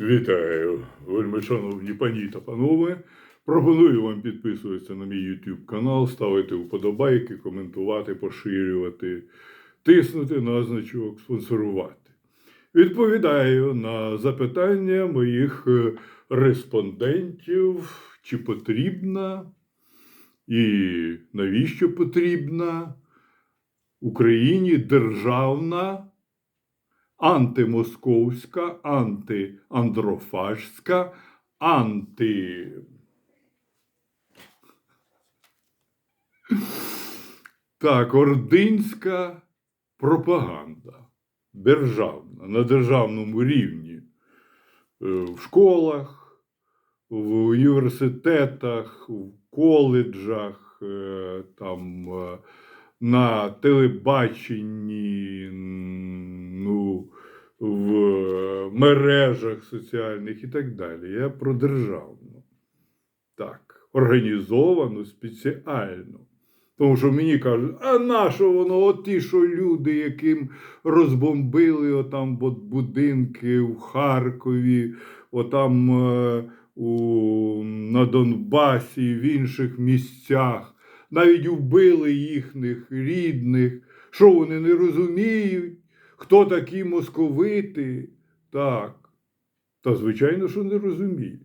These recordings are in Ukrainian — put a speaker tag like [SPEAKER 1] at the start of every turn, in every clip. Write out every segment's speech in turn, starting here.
[SPEAKER 1] Вітаю, вельми шановні пані та панове. Пропоную вам підписуватися на мій YouTube канал, ставити вподобайки, коментувати, поширювати, тиснути на значок, спонсорувати. Відповідаю на запитання моїх е, респондентів, чи потрібна і навіщо потрібна Україні державна антимосковська, антиандрофажська, анти. Так, ординська пропаганда державна на державному рівні Е, в школах, в університетах, в коледжах, е, там е, на телебаченні, ну, в мережах соціальних і так далі. Я про державну. Так, організовану спеціально. Тому що мені кажуть, а на що воно, от ті, що люди, яким розбомбили отам от будинки в Харкові, отам е, у, на Донбасі, в інших місцях, навіть вбили їхніх рідних, що вони не розуміють, хто такі московити. Так. Та звичайно, що не розуміють.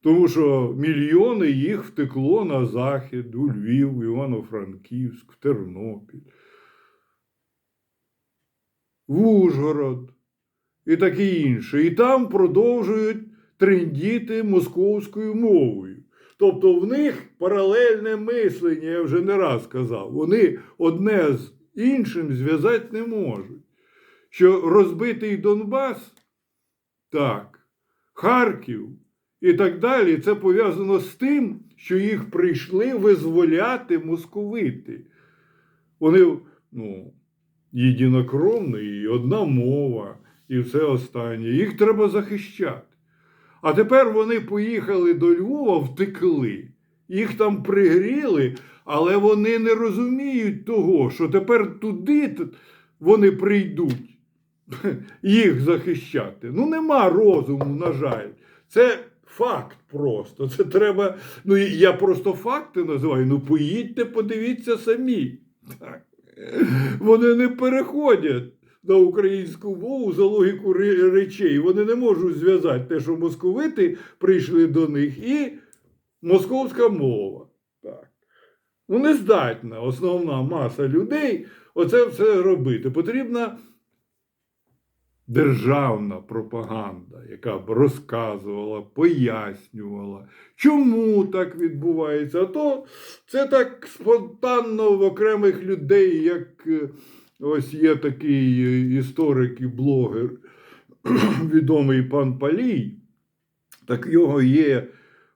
[SPEAKER 1] Тому що мільйони їх втекло на захід, у Львів, Івано-Франківськ, в Тернопіль, в Ужгород і таке інше. І там продовжують трендіти московською мовою. Тобто в них паралельне мислення, я вже не раз казав, вони одне з іншим зв'язати не можуть. Що розбитий Донбас, так, Харків і так далі, це пов'язано з тим, що їх прийшли визволяти московити. Вони ну, єдинокровні, і одна мова, і все останнє. Їх треба захищати. А тепер вони поїхали до Львова, втекли. Їх там пригріли, але вони не розуміють того, що тепер туди вони прийдуть їх захищати. Ну, нема розуму, на жаль. Це факт просто. Це треба. Ну, я просто факти називаю. Ну, поїдьте, подивіться самі. Так. Вони не переходять на українську мову за логіку речей. Вони не можуть зв'язати те, що московити прийшли до них, і московська мова. Так. Ну, не здатна основна маса людей оце все робити. Потрібна державна пропаганда, яка б розказувала, пояснювала, чому так відбувається. А то це так спонтанно в окремих людей, як е, ось є такий е, історик і блогер, відомий пан Палій, так його є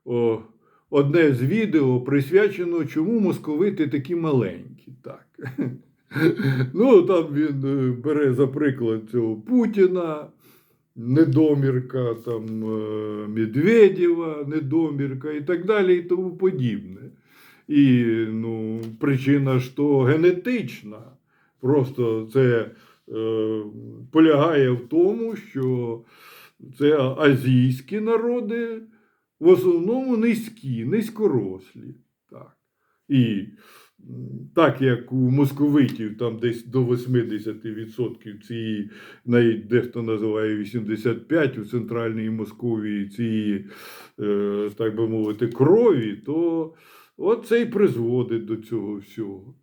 [SPEAKER 1] о, одне з відео присвячено, чому московити такі маленькі. Так. Ну, там він е, бере за приклад цього Путіна, недомірка, там е, Медведєва, недомірка і так далі, і тому подібне. І ну, причина то генетична. Просто це е, полягає в тому, що це азійські народи в основному низькі, низькорослі. Так. І так як у московитів там десь до 80% цієї, навіть дехто називає 85 у центральній Московії цієї, е, так би мовити, крові, то от це й призводить до цього всього.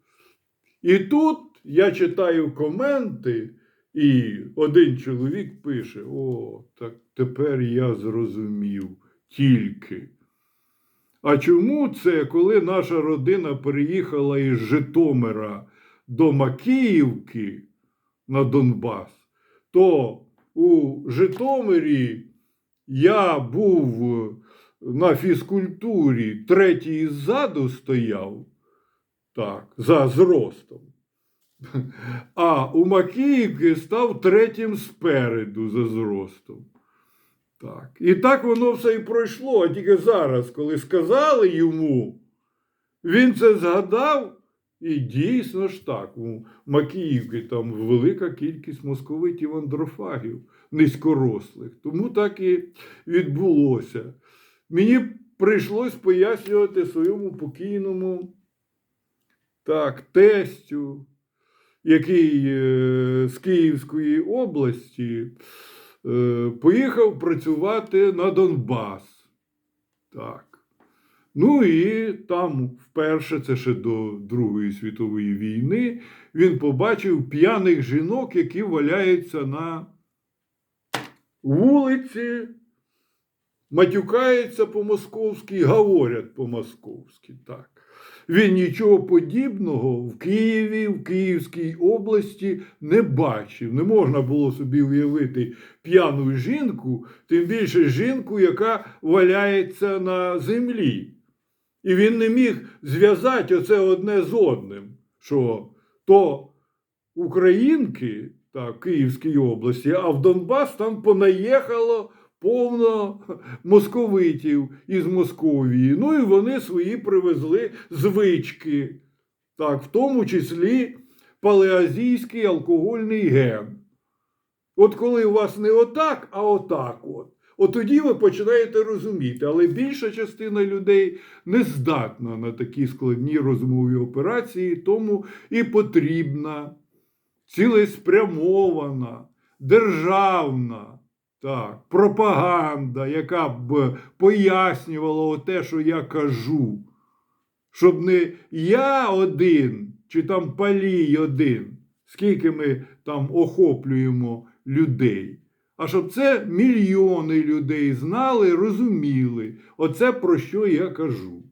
[SPEAKER 1] І тут я читаю коменти, і один чоловік пише: О, так тепер я зрозумів тільки. А чому це, коли наша родина переїхала із Житомира до Макіївки на Донбас, то у Житомирі я був на фізкультурі, третій ззаду стояв, так, за зростом. А у Макіївки став третім спереду за зростом. Так. І так воно все і пройшло. А тільки зараз, коли сказали йому, він це згадав І дійсно ж так, у Макіївці там велика кількість московитів андрофагів низькорослих. Тому так і відбулося. Мені прийшлось пояснювати своєму покійному так, тестю, який е, з Київської області е, поїхав працювати на Донбас. Так. Ну і там вперше, це ще до Другої світової війни, він побачив п'яних жінок, які валяються на вулиці, матюкаються по-московськи, говорять по-московськи. Так. Він нічого подібного в Києві, в Київській області не бачив. Не можна було собі уявити п'яну жінку, тим більше жінку, яка валяється на землі. І він не міг зв'язати оце одне з одним, що то українки так, в Київській області, а в Донбас там понаїхало повно московитів із Московії. Ну і вони свої привезли звички, так, в тому числі палеазійський алкогольний ген. От коли у вас не отак, а отак от. От тоді ви починаєте розуміти, але більша частина людей не здатна на такі складні розумові операції, тому і потрібна цілеспрямована, державна так, пропаганда, яка б пояснювала те, що я кажу, щоб не я один чи там палій один, скільки ми там охоплюємо людей. А щоб це мільйони людей знали, розуміли. Оце про що я кажу.